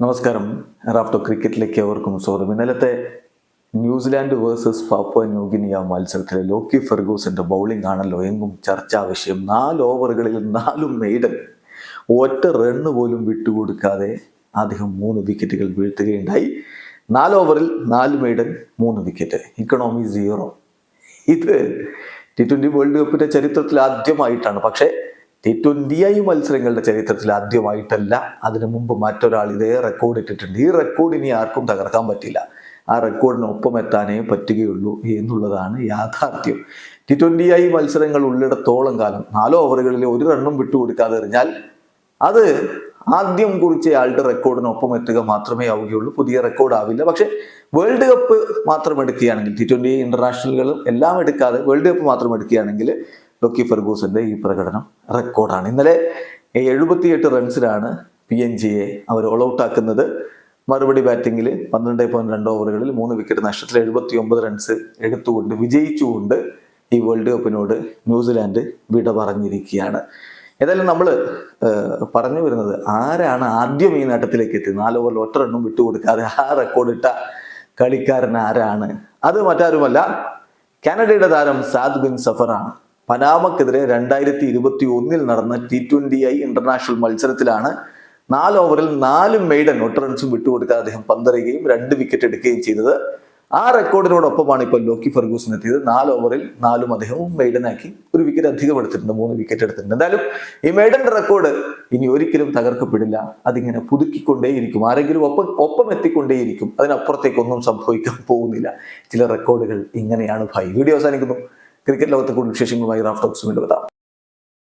നമസ്കാരം. റാഫ്റ്റോ ക്രിക്കറ്റിലേക്ക് അവർക്കും സ്വാഗതം. ഇന്നലത്തെ New Zealand versus Papua New Guinea മത്സരത്തിലെ ലോക്കി ഫെർഗൂസിന്റെ ബൗളിംഗ് ആണല്ലോ എങ്ങും ചർച്ചാ വിഷയം. നാല് ഓവറുകളിൽ നാലും മെയ്ഡൻ ഒറ്റ റണ്ണ് പോലും വിട്ടുകൊടുക്കാതെ അദ്ദേഹം മൂന്ന് വിക്കറ്റുകൾ വീഴ്ത്തുകയുണ്ടായി. നാല് ഓവറിൽ നാല് മെയ്ഡൻ മൂന്ന് വിക്കറ്റ്. Economy zero. ഇത് ടി ട്വന്റി വേൾഡ് കപ്പിന്റെ ചരിത്രത്തിൽ ആദ്യമായിട്ടാണ്. പക്ഷേ ടി ട്വന്റി ഐ മത്സരങ്ങളുടെ ചരിത്രത്തിൽ ആദ്യമായിട്ടല്ല. അതിനു മുമ്പ് മറ്റൊരാൾ ഇതേ റെക്കോർഡ് ഇട്ടിട്ടുണ്ട്. ഈ റെക്കോർഡ് ഇനി ആർക്കും തകർക്കാൻ പറ്റില്ല. ആ റെക്കോർഡിനൊപ്പം എത്താനേ പറ്റുകയുള്ളൂ എന്നുള്ളതാണ് യാഥാർത്ഥ്യം. ടി ട്വന്റി ഐ മത്സരങ്ങൾ ഉള്ളിടത്തോളം കാലം നാലോ ഓവറുകളിൽ ഒരു റണ്ണും വിട്ടുകൊടുക്കാതെ എറിഞ്ഞാൽ അത് ആദ്യം കുറിച്ചയാളുടെ റെക്കോർഡിനൊപ്പം എത്തുക മാത്രമേ ആവുകയുള്ളൂ. പുതിയ റെക്കോർഡ് ആവില്ല. പക്ഷേ വേൾഡ് കപ്പ് മാത്രം എടുക്കുകയാണെങ്കിൽ ടി ട്വന്റി ഇന്റർനാഷണലുകളും എല്ലാം എടുക്കാതെ വേൾഡ് കപ്പ് മാത്രം എടുക്കുകയാണെങ്കിൽ ലൊക്കി ഫെർഗൂസിന്റെ ഈ പ്രകടനം റെക്കോർഡാണ് ഇന്നലെ എഴുപത്തിയെട്ട് റൺസിലാണ് പി എൻ ജിയെ അവർ ഓൾ ഔട്ട് ആക്കുന്നത്. മറുപടി ബാറ്റിങ്ങിൽ പന്ത്രണ്ട് പോയിന്റ് രണ്ട് ഓവറുകളിൽ മൂന്ന് വിക്കറ്റ് നഷ്ടത്തിൽ എഴുപത്തി ഒമ്പത് റൺസ് എടുത്തുകൊണ്ട് വിജയിച്ചുകൊണ്ട് ഈ വേൾഡ് കപ്പിനോട് ന്യൂസിലാൻഡ് വിട പറഞ്ഞിരിക്കുകയാണ്. ഏതായാലും നമ്മൾ പറഞ്ഞു വരുന്നത് ആരാണ് ആദ്യം ഈ നേട്ടത്തിലേക്ക് എത്തി നാല് ഓവറിൽ ഒറ്റ റണ്ണും വിട്ടുകൊടുക്കാതെ ആ റെക്കോർഡ് ഇട്ട കളിക്കാരൻ ആരാണ്? അത് മറ്റാരുമല്ല. കാനഡയുടെ താരം സാദ് ബിൻ സഫറാണ്. പനാമക്കെതിരെ രണ്ടായിരത്തി ഇരുപത്തി ഒന്നിൽ നടന്ന ടി ട്വന്റി ഐ ഇന്റർനാഷണൽ മത്സരത്തിലാണ് നാല് ഓവറിൽ നാല് മെയ്ഡൻ ഒട്ട് റൺസും വിട്ടുകൊടുക്കാതെ അദ്ദേഹം പന്തറിയുകയും രണ്ട് വിക്കറ്റ് എടുക്കുകയും ചെയ്തത്. ആ റെക്കോർഡിനോടൊപ്പമാണ് ഇപ്പോൾ ലോക്കി ഫെർഗൂസൺ എത്തിയത്. നാല് ഓവറിൽ നാലും അദ്ദേഹവും മെയ്ഡനാക്കി ഒരു വിക്കറ്റ് അധികം എടുത്തിട്ടുണ്ട് മൂന്ന് വിക്കറ്റ് എടുത്തിട്ടുണ്ട്. എന്തായാലും ഈ മെയ്ഡന്റെ റെക്കോർഡ് ഇനി ഒരിക്കലും തകർക്കപ്പെടില്ല. അതിങ്ങനെ പുതുക്കിക്കൊണ്ടേയിരിക്കും. ആരെങ്കിലും ഒപ്പം ഒപ്പം എത്തിക്കൊണ്ടേയിരിക്കും. അതിനപ്പുറത്തേക്കൊന്നും സംഭവിക്കാൻ പോകുന്നില്ല. ചില റെക്കോർഡുകൾ ഇങ്ങനെയാണ് ഭായി. വീഡിയോ അവസാനിക്കുന്നു. ക്രിക്കറ്റ് ലോകത്തെ കൂടുതൽ വിശേഷങ്ങളുമായി റാഫ്റ്റോക്സ് വീണ്ടും എത്താം.